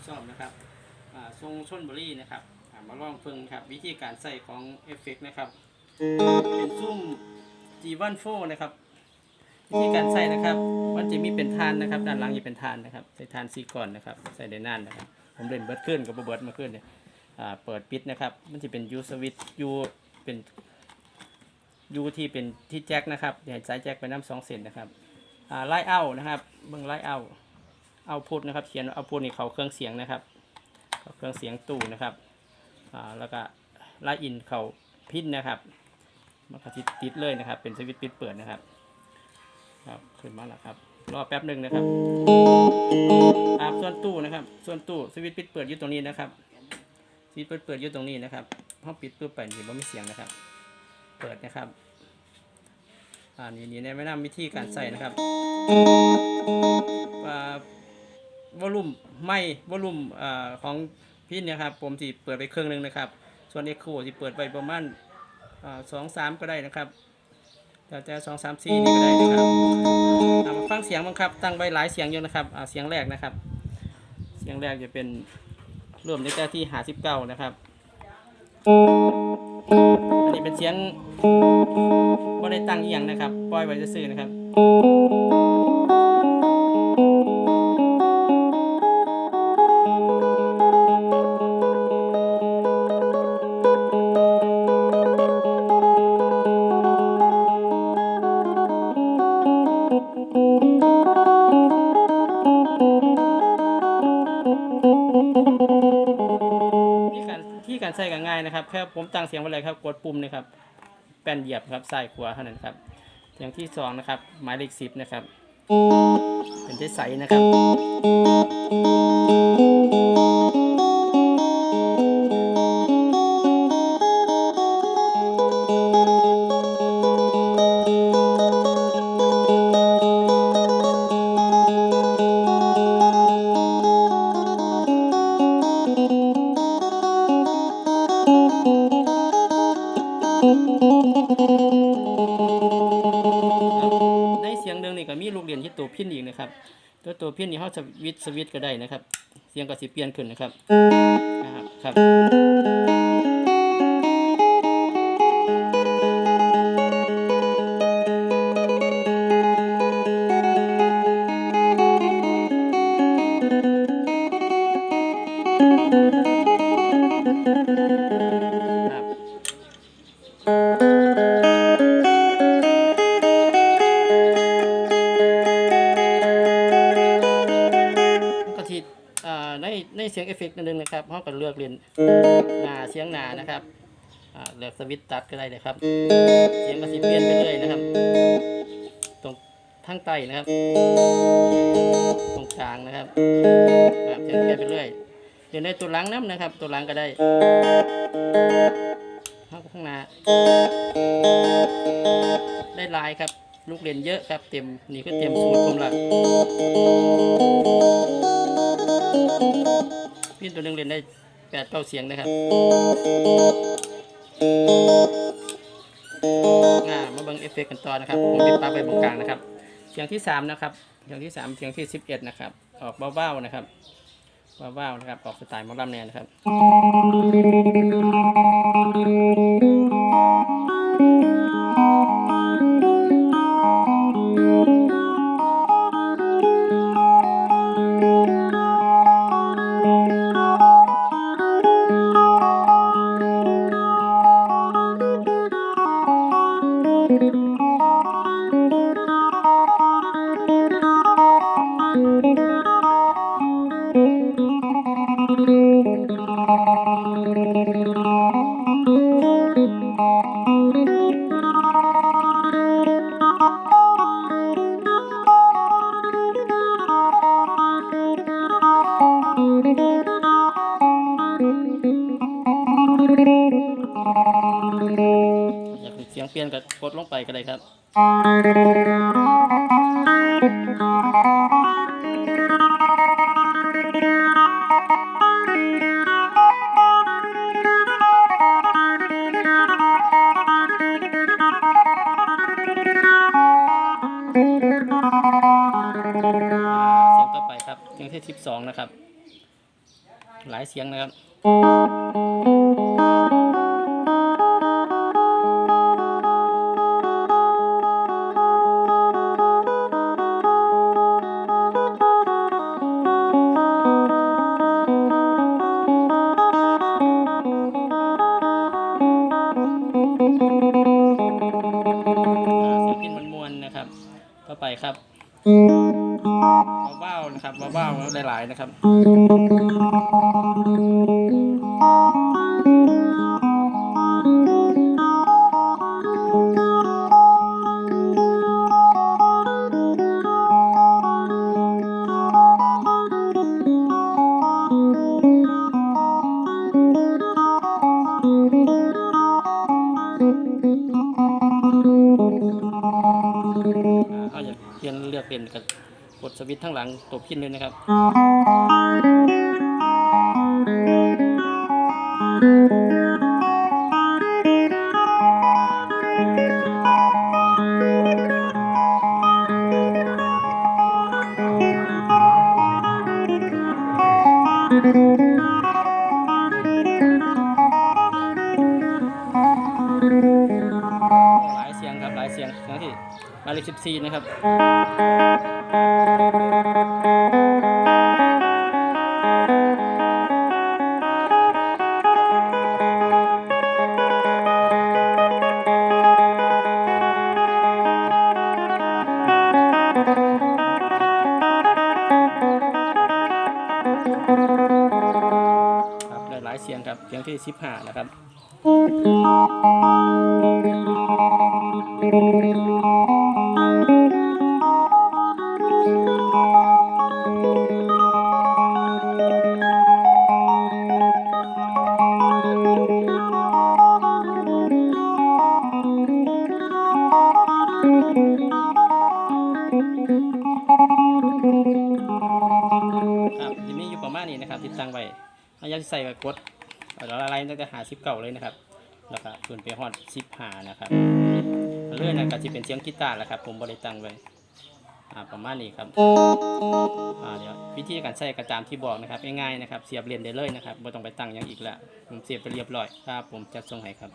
ดซ่อมนะครับทรงชนบุรีนะครับมาลองเพิ่งครับวิธีการใส่ของเอฟเฟกต์นะครับ เป็นซุ้ม G14 นะครับวิธีการใส่นะครับมันจะมีเป็นทานนะครับ ด้านหลังจะเป็นทานนะครับใส่ทานซีก่อนนะครับ ใส่ได้นานนะครับ ผมเล่นเบิร์ดขึ้นกับเบิร์ดมาขึ้นเนี่ยเปิดปิดนะครับ มันจะเป็นยูสวิตยูเป็นยูที่เป็นที่แจ็คนะครับเดี๋ยวสายแจ็คไปน้ำสองเซนนะครับไล่เอานะครับ เบิ่งไล่เอา เอาพุทนะครับ เขียนเอาพุทนี่เขาเครื่องเสียงนะครับเขาเครื่องเสียงตู้นะครับอ่าแล้วก็ไล่อินเขาพินนะครับมันก็ติดติดเลยนะครับ เป็นสวิตช์ปิดเปิดนะครับ ครับขึ้นมาแล้วครับรอแป๊บหนึ่งนะครับครับส่วนตู้นะครับ ส่วนตู้สวิตช์ปิดเปิดอยู่ตรงนี้นะครับสวิตช์เปิดเปิดอยู่ตรงนี้นะครับห้องปิดปุ๊บไปเห็นว่ามีเสียงนะครับ เปิดนะครับอ่านี่นี่แนะนำวิธีการใส่นะครับอ่า วอลุ่มไม่วอลุ่มอของพินเนี่ยครับผมที่เปิดไปเครื่องหนึงนะครับ ส่วนเอ็กโคที่เปิดไปประมาณสองสามก็ได้นะครับแต่จะสองสามสี่นี่ก็ได้นะครับมาฟังเสียงบ้างครับตั้งไว้หลายเสียงอยู่นะครับเสียงแรกนะครับ เสียงแรกจะเป็นรวมในแก้ที่หาสิบเก้านะครับอันนี้เป็นเสียงบ่ได้ตั้งเอียงนะครับ ปล่อยไว้ซื่อนะครับ นง่ายนะครับแค่ผมตั้งเสียงไว้เลยครับ กดปุ่มนะครับ แป้นเหยียบครับซ้ายขวาเท่านั้นครับเสียงที่สองนะครับ หมายเลขสิบนะครับ เป็นใสนะครับ ตัวพินอีกนะครับตัวตัวพินนี่เขาสวิตสวิตก็ได้นะครับ เสียงก็สิเปลี่ยนขึ้นนะครับนะครับครับ ในเสียงเอฟเฟกต์นั่นเองนะครับเขาก็เลือกเรียนหนาเสียงหนานะครับเลือกสวิตตัดก็ได้เลยครับ เสียงก็สิเปลี่ยนไปเรื่อยนะครับ ตรงทั้งใต้นะครับ ตรงกลางนะครับครับเสียงเปลี่ยนไปเรื่อยเรียนในตัวหลังน้ำนะครับ ตัวหลังก็ได้ข้างข้างหน้า ได้ลายครับ ลูกเรียนเยอะครับ เต็ม นี่ก็เต็มสูตรผมละ พินตัวหนึงเรียนได้แปดเก้าเสียงนะครับอ่ามาเบิ่งเอฟเฟกต์กันต่อนะครับผมติดปลั๊กไว้ตรงกลางนะครับ เสียงที่สามนะครับ เสียงที่สามเสียงที่สิบเอ็ดนะครับ ออกเบาๆนะครับเบ้าๆนะครับ ออกสไตล์มอลลัมแนนนะครับ ยงเปลี่ยนก็กดลงไปก็ได้ครับ เสียงต่อไปครับเสียงที่สิบสองนะครับ หลายเสียงนะครับ ครับว้าวๆนะครับว้าวๆหลายๆนะครับ ก็กดสวิตช์ทั้งหลังตัวพินเลยนะครับห สียงครับหลายเสียงเสียงที่หมายเลขสิบสี่นะครับ ครับหลายๆเสียงครับเสียงที่สิบห้านะครับ ครับที่มีอยู่ประมาณนี้นะครับที่ตั้งไว้อายาใส่กับกดเอาแล้วอะไรตั้งแต่หาสิบเก่าเลยนะครับ แล้นไปฮอดสิบหานะครับเรื่อยนะก็จะเป็นเสียงกีตาร์แหละครับ ผมบริตังไว้ประมาณนี้ครับเดี๋ยววิธีการใช้กระจามที่บอกนะครับง่ายๆนะครับ เสียบเรียนได้เลยนะครับไม่ต้องไปตั้งยังอีกละผมเสียบไปเรียบร้อยครับ ผมจัดทรงให้ครับ